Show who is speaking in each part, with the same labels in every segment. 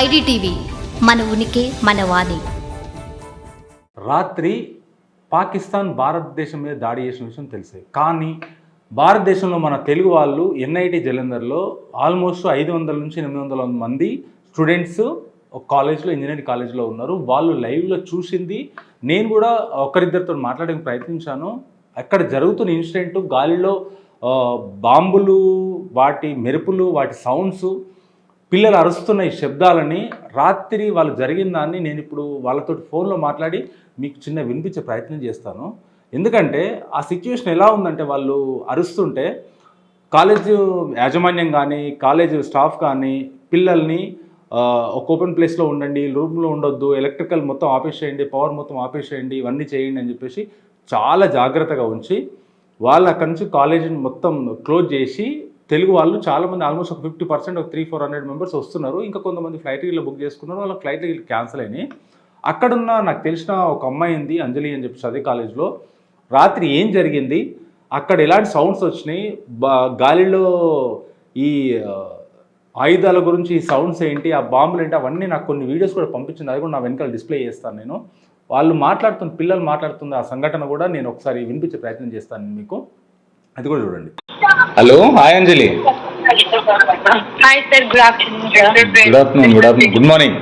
Speaker 1: IDTV మన ఉనికి మన వాణి.
Speaker 2: రాత్రి పాకిస్తాన్ భారతదేశం మీద దాడి చేసిన విషయం తెలిసే. కానీ భారతదేశంలో మన తెలుగు వాళ్ళు ఎన్ఐటి జలంధర్లో ఆల్మోస్ట్ ఐదు వందల నుంచి ఎనిమిది వందల మంది స్టూడెంట్స్ ఒక కాలేజ్లో ఇంజనీరింగ్ కాలేజ్లో ఉన్నారు. వాళ్ళు లైవ్లో చూసింది. నేను కూడా ఒకరిద్దరితో మాట్లాడడానికి ప్రయత్నించాను. అక్కడ జరుగుతున్న ఇన్సిడెంట్ గాలిలో బాంబులు వాటి మెరుపులు వాటి సౌండ్స్ పిల్లలు అరుస్తున్న ఈ శబ్దాలని రాత్రి వాళ్ళు జరిగిన దాన్ని నేను ఇప్పుడు వాళ్ళతో ఫోన్లో మాట్లాడి మీకు చిన్న వినిపించే ప్రయత్నం చేస్తాను. ఎందుకంటే ఆ సిచ్యువేషన్ ఎలా ఉందంటే వాళ్ళు అరుస్తుంటే కాలేజ్ యాజమాన్యం కానీ కాలేజ్ స్టాఫ్ కానీ పిల్లల్ని ఒక ఓపెన్ ప్లేస్లో ఉండండి రూమ్లో ఉండొద్దు ఎలక్ట్రికల్ మొత్తం ఆపేసేయండి పవర్ మొత్తం ఆపేసేయండి ఇవన్నీ చేయండి అని చెప్పేసి చాలా జాగ్రత్తగా ఉంచి వాళ్ళు అక్కడి నుంచి కాలేజీని మొత్తం క్లోజ్ చేసి తెలుగు వాళ్ళు చాలామంది ఆల్మోస్ట్ ఒక ఫిఫ్టీ పర్సెంట్ ఒక త్రీ ఫోర్ హండ్రెడ్ మెంబర్స్ వస్తున్నారు. ఇంకా కొంతమంది ఫ్లైట్ ఇలా బుక్ చేసుకున్నారు. వాళ్ళ ఫ్లైట్ క్యాన్సిల్ అయినాయి. అక్కడున్న నాకు తెలిసిన ఒక అమ్మాయి ఉంది అంజలి అని చెప్పి అదే కాలేజ్లో రాత్రి ఏం జరిగింది? అక్కడ ఎలాంటి సౌండ్స్ వచ్చినాయి? బా గాలిలో ఈ ఆయుధాల గురించి ఈ సౌండ్స్ ఏంటి? ఆ బాంబులు ఏంటి? అవన్నీ నాకు కొన్ని వీడియోస్ కూడా పంపించింది. అది కూడా నా వెనకాల డిస్ప్లే చేస్తాను నేను. వాళ్ళు మాట్లాడుతున్న పిల్లలు మాట్లాడుతున్న ఆ సంఘటన కూడా నేను ఒకసారి వినిపించే ప్రయత్నం చేస్తాను మీకు. అది కూడా చూడండి. Hello hi Anjali.
Speaker 3: Sir. Good afternoon, sir.
Speaker 2: Good afternoon good afternoon good morning.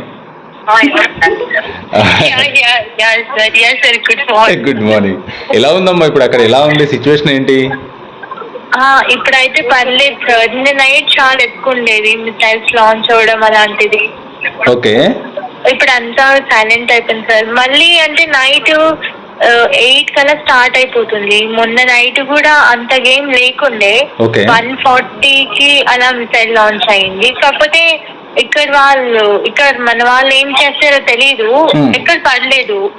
Speaker 2: Good morning ఎలా ఉందమ్మా ఇప్పుడు అక్కడ ఎలా ఉంది సిచ్యువేషన్ ఏంటి
Speaker 3: ఆ, ఇప్పుడైతే పర్లేదు. సార్ నైట్ చాలా ఎక్కువ ఉండేది. మిసైల్స్ లాంచ్ అవ్వడం అలాంటిది.
Speaker 2: ఓకే
Speaker 3: ఇప్పుడు అంతా సైలెంట్ అయిపోయింది సార్ మళ్ళీ అంటే నైట్ ఎయిట్ కల్లా స్టార్ట్ అయిపోతుంది. మొన్న నైట్ కూడా అంత గేమ్ లేకుండే.
Speaker 2: Okay.
Speaker 3: వన్కి అలా మిసైల్ లాంచ్ అయింది. కాకపోతే ఇక్కడ వాళ్ళు ఇక్కడ మన వాళ్ళు ఏం చేస్తారో తెలీదు.
Speaker 2: Hmm.
Speaker 3: ఇక్కడ పడలేదు.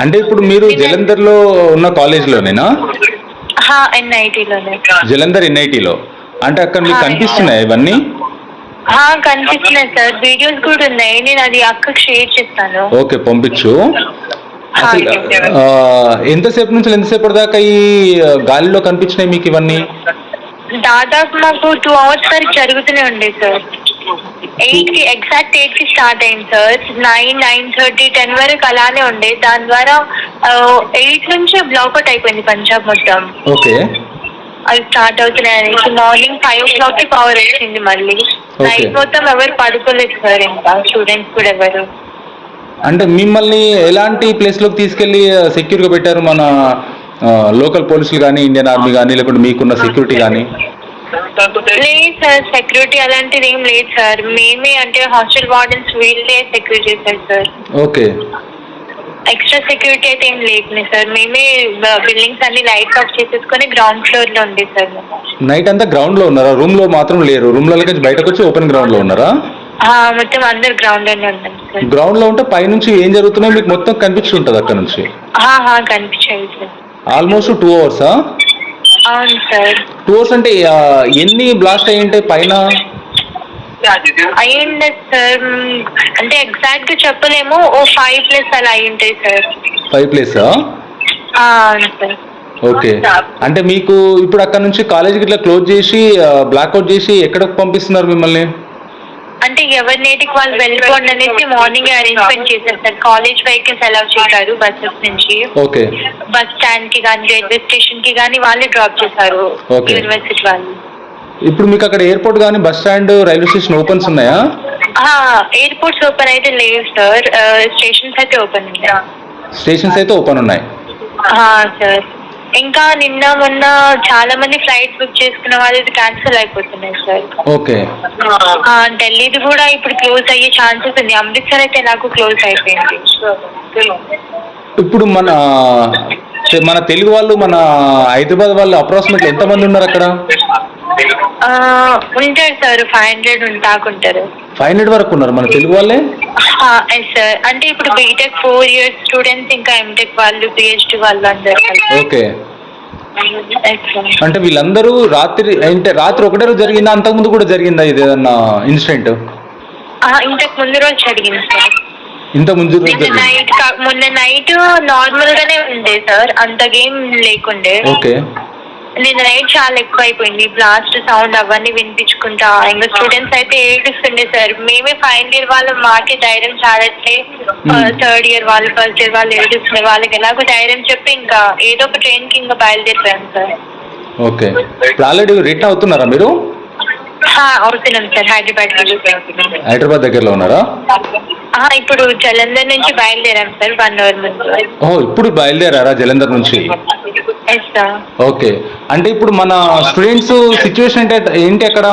Speaker 2: అంటే ఇప్పుడు మీరు జలంధర్లో ఉన్న కాలేజ్లోనేనా?
Speaker 3: ఎన్ఐటీలోనే
Speaker 2: జలంధర్ ఎన్ఐటిలో అంటే అక్కడ మీకు కనిపిస్తున్నాయి ఇవన్నీ?
Speaker 3: కనిపిస్తున్నాయి సార్. వీడియోస్ కూడా ఉన్నాయి. నేను అది అక్కకి షేర్ చేస్తాను.
Speaker 2: ఓకే పంపించు. అసలు ఎంతసేపు నుంచి ఎంతసేపు దాకా ఈ గాలిలో కనిపించినాయి మీకు ఇవన్నీ?
Speaker 3: దాదాపు మాకు టూ అవర్స్ వరకు జరుగుతూనే ఉండే సార్ ఎయిట్కి ఎగ్జాక్ట్ ఎయిట్కి స్టార్ట్ అయింది sir nine nine thirty ten వరకు అలానే ఉండే. దాని ద్వారా ఎయిట్ నుంచి బ్లాక్అవుట్ అయిపోయింది పంజాబ్ మొత్తం.
Speaker 2: ఓకే.
Speaker 3: అది స్టార్ట్ అవుతున్నాయి మార్నింగ్ ఫైవ్ ఓ క్లాక్కి పవర్ వచ్చింది మళ్ళీ. నైట్ మొత్తం ఎవరు పడుకోలేదు సార్ ఇంకా. స్టూడెంట్స్ కూడా ఎవరు.
Speaker 2: అంటే మిమ్మల్ని ఎలాంటి ప్లేస్లోకి తీసుకెళ్ళి సెక్యూర్గా పెట్టారు మన లోకల్ పోలీసులు కానీ ఇండియన్ ఆర్మీ కానీ లేకుంటే మీకున్న సెక్యూరిటీ కానీ
Speaker 3: లేదు సార్ సెక్యూరిటీ అలాంటిది ఏం లేదు సార్. మేమే అంటే హాస్టల్ వార్డెన్స్ వీళ్ళే సెక్యూర్ చేశారు సార్.
Speaker 2: ఓకే.
Speaker 3: ఎక్స్ట్రా సెక్యూరిటీ అయితే ఏం లేదు సార్. మేమే బిల్డింగ్స్ అన్ని లైట్ ఆఫ్ చేసేసుకొని గ్రౌండ్ ఫ్లోర్లో ఉంది సార్
Speaker 2: నైట్ అంతా గ్రౌండ్లో ఉన్నారా? రూమ్లో మాత్రం లేరు. రూమ్లో నుంచి బయటకు వచ్చి ఓపెన్ గ్రౌండ్లో ఉన్నారా?
Speaker 3: ఆ, మొత్తం అందరు గ్రౌండ్లోనే ఉన్నాం సార్.
Speaker 2: గ్రౌండ్లో ఉంటే పైనుంచి ఏం జరుగుతున్నాయో? మీకు మొత్తం కనిపిస్తుంటుంది అక్కడ నుంచి?
Speaker 3: కనిపించాయి సార్.
Speaker 2: ఆల్మోస్ట్ టూ అవర్సా
Speaker 3: అవును సార్.
Speaker 2: టూ అవర్స్ అంటే ఆ, ఎన్ని బ్లాస్ట్ అయ్యి ఉంటాయి పైన?
Speaker 3: అయ్యింది సార్ మ్, అంటే ఎగ్జాక్ట్గా చెప్పలేము. ఓ ఫైవ్ ప్లస్ అలా అయి ఉంటాయి సార్.
Speaker 2: ఫైవ్ ప్లేసా
Speaker 3: ఆ, అవును సార్.
Speaker 2: ఓకే అంటే మీకు ఇప్పుడు అక్కడ నుంచి కాలేజీకి ఇట్లా క్లోజ్ చేసి బ్లాక్అవుట్ చేసి ఎక్కడికి పంపిస్తున్నారు మిమ్మల్ని?
Speaker 3: అంటే ఎవరి నేటికి వాళ్ళు వెళ్ళిపోండి అనేసి మార్నింగ్ అరేంజ్మెంట్ చేశారు సార్. కాలేజ్ వెహికల్స్ అలౌ చేశారు బస్సెస్ నుంచి.
Speaker 2: ఓకే
Speaker 3: బస్ స్టాండ్కి కానీ రైల్వే స్టేషన్కి కానీ వాళ్ళే డ్రాప్ చేశారు
Speaker 2: Okay.
Speaker 3: యూనివర్సిటీ వాళ్ళు.
Speaker 2: ఇప్పుడు మీకు అక్కడ ఎయిర్పోర్ట్ కానీ bus stand railway station opens ఉన్నాయా?
Speaker 3: ఎయిర్పోర్ట్స్ ఓపెన్ అయితే లేవు సార్. స్టేషన్స్ అయితే ఓపెన్ ఉన్నాయి.
Speaker 2: స్టేషన్స్ అయితే ఓపెన్ ఉన్నాయి.
Speaker 3: సార్. ఇంకా నిన్న మొన్న చాలా మంది ఫ్లైట్ బుక్ చేసుకున్న వాళ్ళది క్యాన్సిల్ అయిపోతున్నాయి సార్
Speaker 2: ఓకే.
Speaker 3: ఆ, ఢిల్లీది కూడా ఇప్పుడు క్లోజ్ అయ్యే ఛాన్సెస్ ఉంది. అమృత్సర్ అయితే నాకు క్లోజ్ అయిపోయింది.
Speaker 2: ఇప్పుడు మన మన తెలుగు వాళ్ళు మన హైదరాబాద్ వాళ్ళు అప్రాక్సిమేట్లీ ఎంతమంది ఉన్నారు అక్కడ?
Speaker 3: ఉంటారు సార్ ఫైవ్ హండ్రెడ్ ఉంటాకుంటారు.
Speaker 2: ఫైవ్ హండ్రెడ్ వరకు ఉన్నారు మన తెలుగు వాళ్ళే?
Speaker 3: ఎస్ సార్ అంటే ఇప్పుడు బీటెక్ ఫోర్ ఇయర్స్ స్టూడెంట్స్ ఇంకా ఎంటెక్ వాళ్ళు పిహెచ్డి వాళ్ళు అందరు
Speaker 2: ఓకే. అంటే వీళ్ళందరూ రాత్రి అంటే రాత్రి ఒకటే రోజు జరిగిందా? అంతకుముందు కూడా జరిగిందా ఇది ఏదన్నా ఇన్సిడెంట్?
Speaker 3: ఇంతకు ముందు రోజు జరిగింది సార్
Speaker 2: ఇంత ముందు రోజు
Speaker 3: నైట్ మొన్న నైట్ నార్మల్ గానే ఉండే సార్ అంత గేమ్ లేకుండే.
Speaker 2: ఓకే.
Speaker 3: నేను నైట్ చాలా ఎక్కువ అయిపోయింది బ్లాస్ట్ సౌండ్ అవన్నీ వినిపించుకుంటా. ఇంకా స్టూడెంట్స్ అయితే ఏడుస్తుండే సార్ మేమే ఫైనల్ ఇయర్ వాళ్ళు మాకే ధైర్యం చాలట్లే థర్డ్ ఇయర్ వాళ్ళు ఫస్ట్ ఇయర్ వాళ్ళు ఏడుస్తుండే. వాళ్ళకి ఎలాగో ధైర్యం చెప్పి ఇంకా ఏదో ఒక ట్రైన్కి ఇంకా బయలుదేరిపోయాను సార్.
Speaker 2: ఓకే. ఇప్పుడు ఆల్రెడీ రిటర్న్ అవుతున్నారా మీరు?
Speaker 3: అవుతున్నాం సార్ హైదరాబాద్
Speaker 2: హైదరాబాద్ దగ్గరలో ఉన్నారా?
Speaker 3: ఇప్పుడు జలంధర్ నుంచి బయలుదేరాం సార్ వన్ అవర్ ముందు.
Speaker 2: ఓ ఇప్పుడు బయలుదేరారా జలంధర్ నుంచి?
Speaker 3: Yes sir
Speaker 2: okay. అంటే ఇప్పుడు మన స్టూడెంట్స్ సిచ్యువేషన్ అంటే ఏంటి అక్కడ?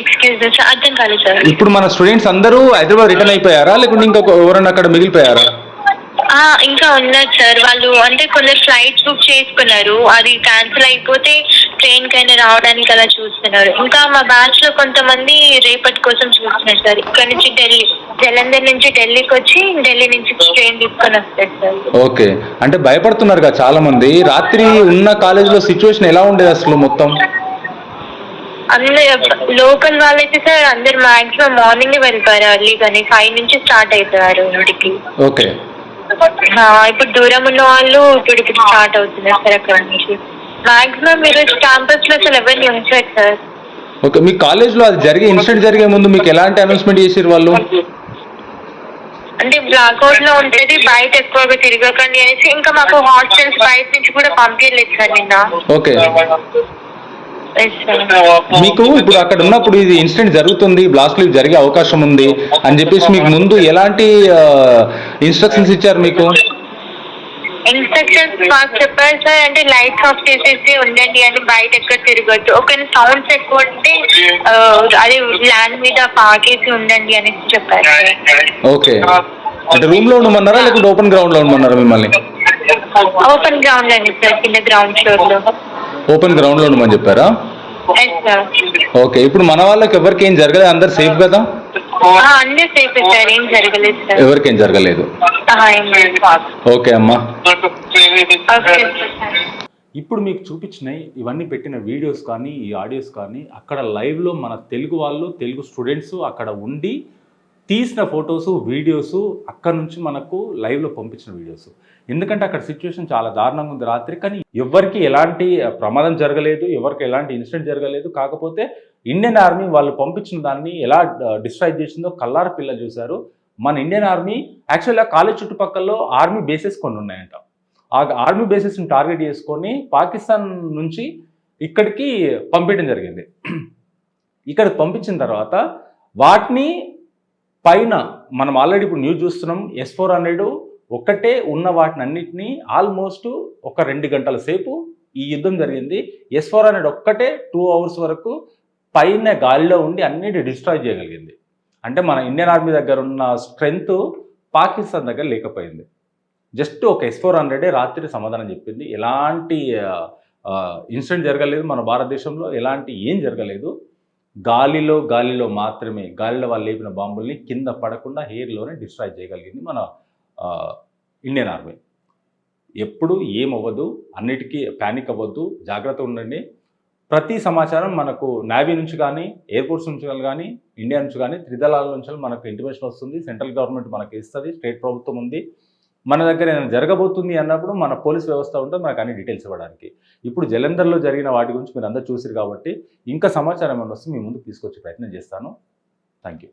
Speaker 3: ఎక్స్క్యూజ్ సార్ అర్థం కాలేదు సార్
Speaker 2: ఇప్పుడు మన స్టూడెంట్స్ అందరూ హైదరాబాద్ రిటర్న్ అయిపోయారా? లేకుంటే ఇంకా ఎవరైనా అక్కడ మిగిలిపోయారా?
Speaker 3: ఆ, ఇంకా ఉన్నారు సార్ వాళ్ళు అంటే కొందరు ఫ్లైట్స్ బుక్ చేసుకున్నారు. అది క్యాన్సిల్ అయిపోతే ట్రైన్ కైనా రావడానికి అలా చూస్తున్నారు. ఇంకా మా బ్యాచ్లో కొంతమంది రేపటి కోసం చూస్తున్నారు సార్. ఇక్కడ నుంచి ఢిల్లీ జలంధర్ నుంచి ఢిల్లీకి వచ్చి ఢిల్లీ నుంచి ట్రైన్ తీసుకొని వస్తారు సార్.
Speaker 2: ఓకే. అంటే భయపడుతున్నారు కదా చాలా మంది రాత్రి ఉన్న కాలేజీలో సిచ్యువేషన్ ఎలా ఉండేది అసలు మొత్తం?
Speaker 3: అందరు లోకల్ వాళ్ళైతే సార్ అందరు మాక్సిమం మార్నింగ్ వెళ్ళిపోయారు అర్లీ కానీ ఫైవ్ నుంచి స్టార్ట్ అవుతారు ఇంటికి.
Speaker 2: ఓకే.
Speaker 3: ఇప్పుడు దూరం ఉన్న వాళ్ళు ఇప్పుడు ఇప్పుడు స్టార్ట్ అవుతున్నారు సార్ అక్కడ నుంచి. మాక్సిమం ఈరోజు క్యాంపస్లో అసలు ఎవరిని ఉంచారు సార్
Speaker 2: ఓకే మీ కాలేజ్లో అది జరిగే ఇన్సిడెంట్ జరిగే ముందు మీకు ఎలాంటి అనౌన్స్మెంట్ చేసారు వాళ్ళు?
Speaker 3: అంటే బ్లాక్అవుట్లో ఉంటుంది బయట ఎక్కువగా తిరగకండి అనేసి ఇంకా మాకు హాస్టల్స్ బయట నుంచి కూడా పంపించలేదు సార్ నిన్న.
Speaker 2: ఓకే. మీకు ఇప్పుడు అక్కడ ఉన్నప్పుడు ఇది ఇన్సిడెంట్ జరుగుతుంది బ్లాస్ట్ లీవ్ జరిగే అవకాశం ఉంది అని చెప్పేసి మీకు ముందు ఎలాంటి ఇన్స్ట్రక్షన్స్ ఇచ్చారు మీకు?
Speaker 3: ఇన్స్ట్రక్షన్స్ మాకు చెప్పారు సార్ అంటే లైట్స్ ఆఫ్ చేసేసి ఉండండి అని బయట ఎక్కడ తిరగద్దు. ఒకవేళ సౌండ్స్ ఎక్కువ ఉంటే అదే ల్యాండ్ మీద పాకేసి ఉండండి అనేసి చెప్పారు
Speaker 2: ఓకే. అంటే రూమ్లో ఉండమన్నారా లేకుంటే ఓపెన్ గ్రౌండ్లో ఉండమన్నారా మిమ్మల్ని?
Speaker 3: ఓపెన్ గ్రౌండ్ అండి సార్ కింద గ్రౌండ్ ఫ్లోర్లో.
Speaker 2: ఓపెన్ గ్రౌండ్లో ఉండమని చెప్పారా? ఓకే. ఇప్పుడు మన వాళ్ళకి ఎవరికి ఏం జరగలేదు అందరు సేఫ్ కదా?
Speaker 3: అన్నీ సేఫ్ సార్ ఏం జరగలేదు సార్.
Speaker 2: ఎవరికి జరగలేదు. ఓకే అమ్మా. ఇప్పుడు మీకు చూపించినాయి ఇవన్నీ పెట్టిన వీడియోస్ కానీ ఈ ఆడియోస్ కానీ అక్కడ లైవ్లో మన తెలుగు వాళ్ళు తెలుగు స్టూడెంట్స్ అక్కడ ఉండి తీసిన ఫొటోస్ వీడియోస్ అక్కడ నుంచి మనకు లైవ్లో పంపించిన వీడియోస్. ఎందుకంటే అక్కడ సిచ్యువేషన్ చాలా దారుణంగా ఉంది రాత్రి. కానీ ఎవరికి ఎలాంటి ప్రమాదం జరగలేదు ఎవరికి ఎలాంటి ఇన్సిడెంట్ జరగలేదు. కాకపోతే ఇండియన్ ఆర్మీ వాళ్ళు పంపించిన దాన్ని ఎలా డిస్ట్రాయ్ చేసిందో కల్లార పిల్ల చూశారు. మన ఇండియన్ ఆర్మీ యాక్చువల్గా కాలేజ్ చుట్టుపక్కల ఆర్మీ బేసెస్ కొన్ని ఉన్నాయంట. ఆ ఆర్మీ బేసెస్ని టార్గెట్ చేసుకొని పాకిస్తాన్ నుంచి ఇక్కడికి పంపించడం జరిగింది. ఇక్కడికి పంపించిన తర్వాత వాటిని పైన మనం ఆల్రెడీ ఇప్పుడు న్యూస్ చూస్తున్నాం ఎస్ ఫోర్ హండ్రెడ్ ఒక్కటే ఉన్న వాటిని అన్నిటినీ ఆల్మోస్ట్ ఒక రెండు గంటల సేపు ఈ యుద్ధం జరిగింది. ఎస్ ఫోర్ హండ్రెడ్ ఒక్కటే టూ అవర్స్ వరకు పైన గాలిలో ఉండి అన్నిటి డిస్ట్రాయ్ చేయగలిగింది. అంటే మన ఇండియన్ ఆర్మీ దగ్గర ఉన్న స్ట్రెంగ్త్ పాకిస్తాన్ దగ్గర లేకపోయింది. జస్ట్ ఒక ఎస్ ఫోర్ హండ్రెడే రాత్రి సమాధానం చెప్పింది. ఎలాంటి ఇన్సిడెంట్ జరగలేదు మన భారతదేశంలో ఎలాంటి ఏం జరగలేదు. గాలిలో గాలిలో మాత్రమే గాలిలో వాళ్ళు లేపిన బాంబుల్ని కింద పడకుండా హెయిర్లోనే డిస్ట్రాయ్ చేయగలిగింది మన ఇండియన్ ఆర్మీ ఎప్పుడు ఏమవ్వదు అన్నిటికీ ప్యానిక్ అవ్వద్దు జాగ్రత్త ఉండండి. ప్రతి సమాచారం మనకు నావీ నుంచి కానీ ఎయిర్ ఫోర్స్ నుంచి కానీ ఇండియా నుంచి కానీ త్రిదళాల నుంచి మనకు ఇంటిమేషన్ వస్తుంది. సెంట్రల్ గవర్నమెంట్ మనకు ఇస్తుంది స్టేట్ ప్రభుత్వం ఉంది. మన దగ్గర ఏమైనా జరగబోతుంది అన్నప్పుడు మన పోలీస్ వ్యవస్థ ఉంటుంది మనకు అన్ని డీటెయిల్స్ ఇవ్వడానికి. ఇప్పుడు జలంధర్లో జరిగిన వాటి గురించి మీరు అందరూ చూసారు కాబట్టి ఇంకా సమాచారం ఏమైనా వస్తే మీ ముందు తీసుకొచ్చే ప్రయత్నం చేస్తాను. Thank you